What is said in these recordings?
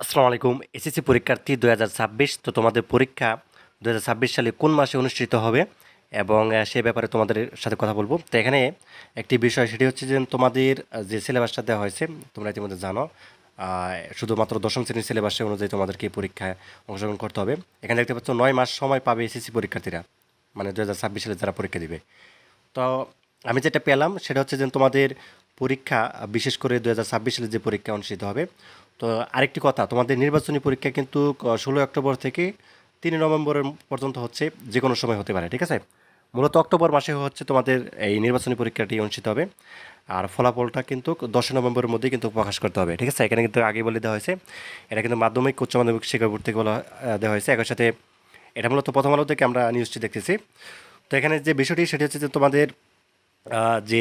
আসসালামু আলাইকুম, এসএসসি পরীক্ষার্থী দু হাজার ছাব্বিশ। তো তোমাদের পরীক্ষা দু হাজার ছাব্বিশ সালে কোন মাসে অনুষ্ঠিত হবে? এবং সে ব্যাপারে তোমাদের সাথে কথা বলব। তো এখানে একটি বিষয়, সেটি হচ্ছে যে তোমাদের যে সিলেবাসটা দেওয়া হয়েছে, তোমরা ইতিমধ্যে জানো শুধুমাত্র দশম শ্রেণির সিলেবাসে অনুযায়ী তোমাদেরকে পরীক্ষায় অংশগ্রহণ করতে হবে। এখানে দেখতে পাচ্ছ নয় মাস সময় পাবে এসএসসি পরীক্ষার্থীরা মানে দু হাজার ছাব্বিশ সালে যারা পরীক্ষা দিবে। তো আমি যেটা পেলাম, সেটা হচ্ছে যে তোমাদের পরীক্ষা, বিশেষ করে দু হাজার ছাব্বিশ সালে যে পরীক্ষা অনুষ্ঠিত হবে তো আরেকটি কথা, তোমাদের নির্বাচনী পরীক্ষা কিন্তু ষোলোই অক্টোবর থেকে তিন নভেম্বর পর্যন্ত হচ্ছে যে কোনো সময় হতে পারে, ঠিক আছে? মূলত অক্টোবর মাসে হচ্ছে তোমাদের এই নির্বাচনী পরীক্ষাটি অনুষ্ঠিত হবে। আর ফলাফলটা কিন্তু দশই নভেম্বরের মধ্যেই কিন্তু প্রকাশ করতে হবে, ঠিক আছে? এখানে কিন্তু আগে বলে দেওয়া হয়েছে, এটা কিন্তু মাধ্যমিক, উচ্চ মাধ্যমিক শিক্ষা বোর্ড থেকে বলা দেওয়া হয়েছে। একই সাথে এটা মূলত প্রথম আলো থেকে আমরা নিউজটি দেখতেছি। তো এখানে যে বিষয়টি, সেটি হচ্ছে যে তোমাদের যে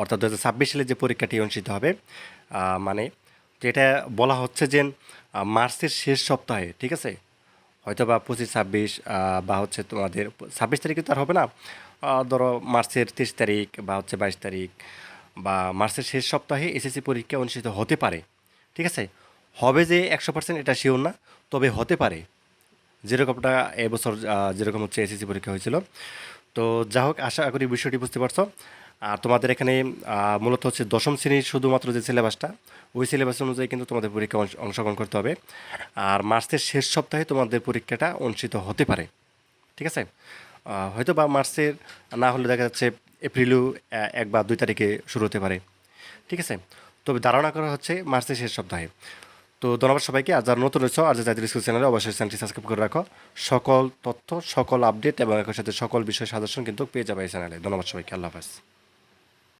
অর্থাৎ দু হাজার ছাব্বিশ সালে যে পরীক্ষাটি অনুষ্ঠিত হবে মানে এটা বলা হচ্ছে যে মার্চের শেষ সপ্তাহে, ঠিক আছে? হয়তো বা পঁচিশ, ছাব্বিশ বা হচ্ছে তোমাদের ছাব্বিশ তারিখে তো আর হবে না। ধরো মার্চের তেইশ তারিখ বা হচ্ছে বাইশ তারিখ বা মার্চের শেষ সপ্তাহে এসএসসি পরীক্ষা অনুষ্ঠিত হতে পারে, ঠিক আছে? হবে যে একশো পার্সেন্ট এটা শিওর না, তবে হতে পারে। যেরকমটা এবছর যেরকম হচ্ছে এসএসসি পরীক্ষা হয়েছিল। তো যা হোক, আশা করি বিষয়টি বুঝতে পারছ। আর তোমাদের এখানে মূলত হচ্ছে দশম শ্রেণির শুধুমাত্র যে সিলেবাসটা, ওই সিলেবাস অনুযায়ী কিন্তু তোমাদের পরীক্ষা অংশ- অংশগ্রহণ করতে হবে। আর মার্চের শেষ সপ্তাহে তোমাদের পরীক্ষাটা অনুষ্ঠিত হতে পারে। ঠিক আছে? হয়তো বা মার্চের, না হলে দেখা যাচ্ছে এপ্রিলও এক বা দুই তারিখে শুরু হতে পারে। ঠিক আছে? তবে ধারণা করা হচ্ছে মার্চের শেষ সপ্তাহে। তো ধন্যবাদ সবাইকে। আর যারা নতুন রয়েছে, আর যে জাতীয় স্কুল চ্যানেলে, অবশ্যই চ্যানেলটি সাবস্ক্রাইব করে রাখো। সকল তথ্য, সকল আপডেট এবং একই সাথে সকল বিষয় সাজেশন কিন্তু পেয়ে যাবে এই চ্যানেলে। ধন্যবাদ সবাইকে। আল্লাহ হাফেজ।